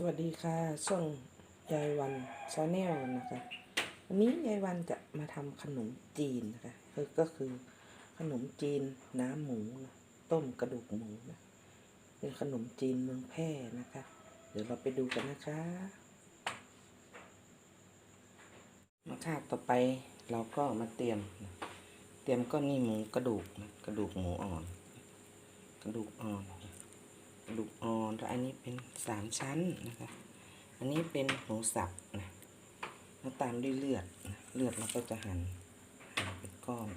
สวัสดีค่ะ ช่องยายวันชาแนลนะคะ วันนี้ยายวันจะมาทำขนมจีนนะคะคือก็คือขนมจีนน้ำหมูนะต้มกระดูกหมูนะเป็นขนมจีนเมืองแพร่นะคะ เดี๋ยวเราไปดูกันนะคะมาค่ะต่อไปเราก็มาเตรียมนะเตรียมก็นี่หมูกระดูกนะกระดูกหมูอ่อน กระดูกอ่อน ระดูกอ่อนแล้วอันนี้เป็นสามชั้นนะคะ อันนี้เป็นหมูสับนะแล้วตามด้วยเลือดนะเลือดเราก็จะหั่นหั่นเป็นก้อน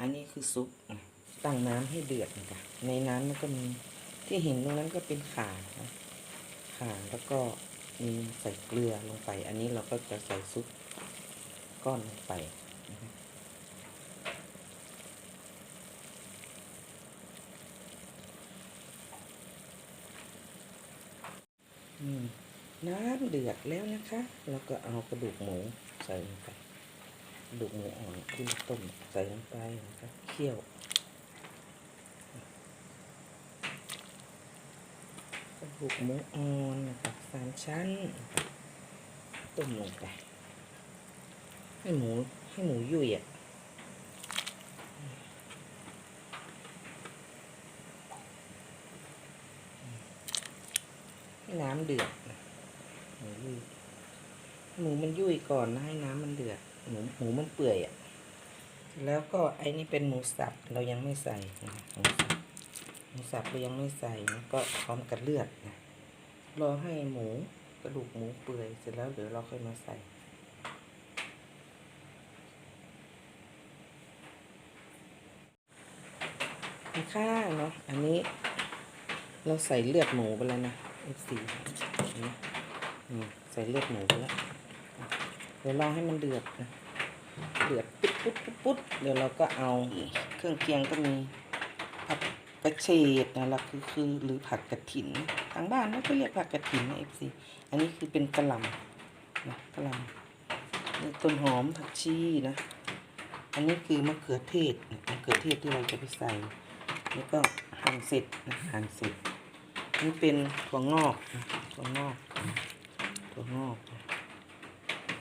อันนี้คือซุปนะตั้งน้ำให้เดือดนะคะในน้ำมันก็มีที่เห็นตรงนั้นก็เป็นข่านะข่าแล้วก็มีใส่เกลือลงไป อันนี้เราก็จะใส่ซุปก้อนลงไป น้ำเดือดแล้วนะคะแล้วก็เอากระดูกหมูใส่ลงไปกระดูกหมูอ่อนที่เราต้มใส่ลงไปนะคะเคี่ยวกระดูกหมูอ่อนนะคะสามชั้น ต้มลงไปให้หมูให้หมูยุ่ยอะ น้ำเดือดหมูยุ่ยหมูมันยุ่ยก่อนนะให้น้ำมันเดือดหมูหมูมันเปื่อยอะ่ะ แล้วก็ไอ้นี่เป็นหมูสับเรายังไม่ใส่นะหมูสับหมูสับเรายังไม่ใส่ก็พร้อมกับเลือดนะรอให้หมูกระดูกหมูเปื่อยเสร็จแล้วเดี๋ยวเราค่อยมาใส่ข้างเนาะอันนี้เราใส่เลือดหมูไปแล้วนะ เอซีนี่ใส่เลือดหมูไปแล้วเดี๋ยวรอให้มันเดือดนะเดือดปุ๊บปุ๊บปุ๊บปุ๊บเดี๋ยวเราก็เอาเครื่องเคียงก็มีผักกระเฉดนะล้วคือคือหรือผักกระถินทางบ้านไม่ก็เรียกผักกระถินนะเอซีอันนี้คือเป็นกระหล่ำนะกระหล่ำต้นหอมผักชีนะ อันนี้คือมะเขือเทศมะเขือเทศที่เราจะไปใส่แล้วก็หั่นเสร็จนะหั่นเสร็จ นี่เป็นถั่วงอกถั่วงอกถั่วงอก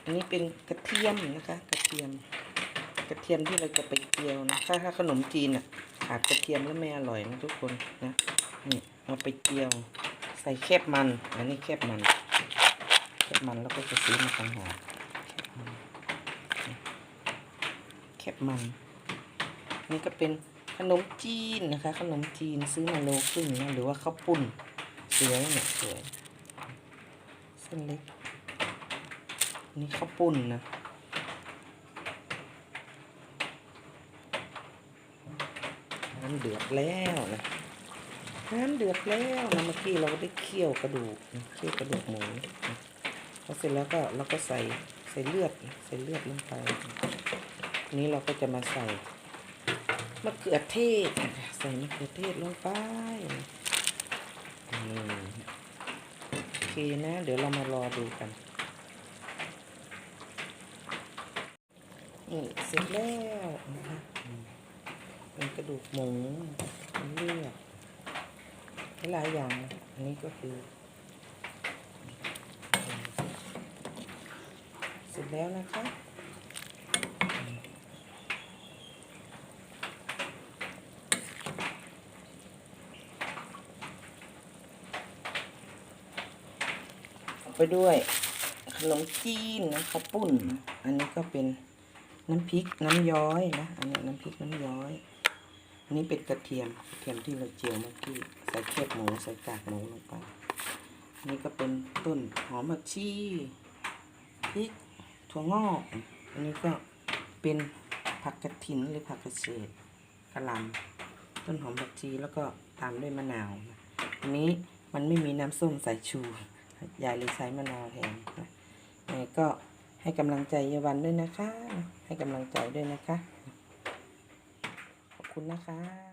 อันนี้เป็นกระเทียมนะคะ กระเทียม กระเทียมที่เราจะไปเจียวนะถ้าถ้าขนมจีนอะขาดกระเทียมแล้วไม่อร่อยนะทุกคนนะนี่เอาไปเจียว ใส่แคบมัน อันนี้แคบมันแคบมันแล้วก็จะซื้อมาต่างหากแคบมัน นี่ก็เป็น ขนมจีนนะคะ ขนมจีนซื้อมาโลครึ่งนะหรือว่าข้าวปุ้นสวยเนี่ยสวยเส้นเล็กนี่ข้าวปุ้นนะน้ำเดือดแล้วนะน้ำเดือดแล้วนะเมื่อกี้เราก็ได้เคี่ยวกระดูกนะเคี่ยวกระดูกหมูพอเสร็จแล้วก็เราก็ใส่ใส่เลือดใส่เลือดลงไปนี้เราก็จะมาใส่ มะเขือเทศ ใส่มะเขือเทศลงไปโอเคนะ เดี๋ยวเรามารอดูกัน นี่เสร็จแล้วนะคะเป็นกระดูกหมูเป็นเลือดหลายอย่าง อันนี้ก็คือ เสร็จแล้วนะคะ ไปด้วยขนมจีนนะข้าวปุ้น อันนี้ก็เป็นน้ำพริกน้ำย้อยนะ อันนี้น้ำพริกน้ำย้อย อันนี้เป็นกระเทียมกระเทียมที่เราเจียวเมื่อกี้ใส่เค็บหมูใส่กากหมูลงไปอันนี้ก็เป็นต้นหอมผักชีพริกถั่วงอก อันนี้ก็เป็นผักกระถินหรือผักกระเฉดกระลำต้นหอมผักชีแล้วก็ตามด้วยมะนาว อันนี้มันไม่มีน้ำส้มสายชู ยายเลยใช้มะนาวแทนนะยังไงก็ให้กำลังใจยาวันด้วยนะคะ ให้กำลังใจด้วยนะคะ ขอบคุณนะคะ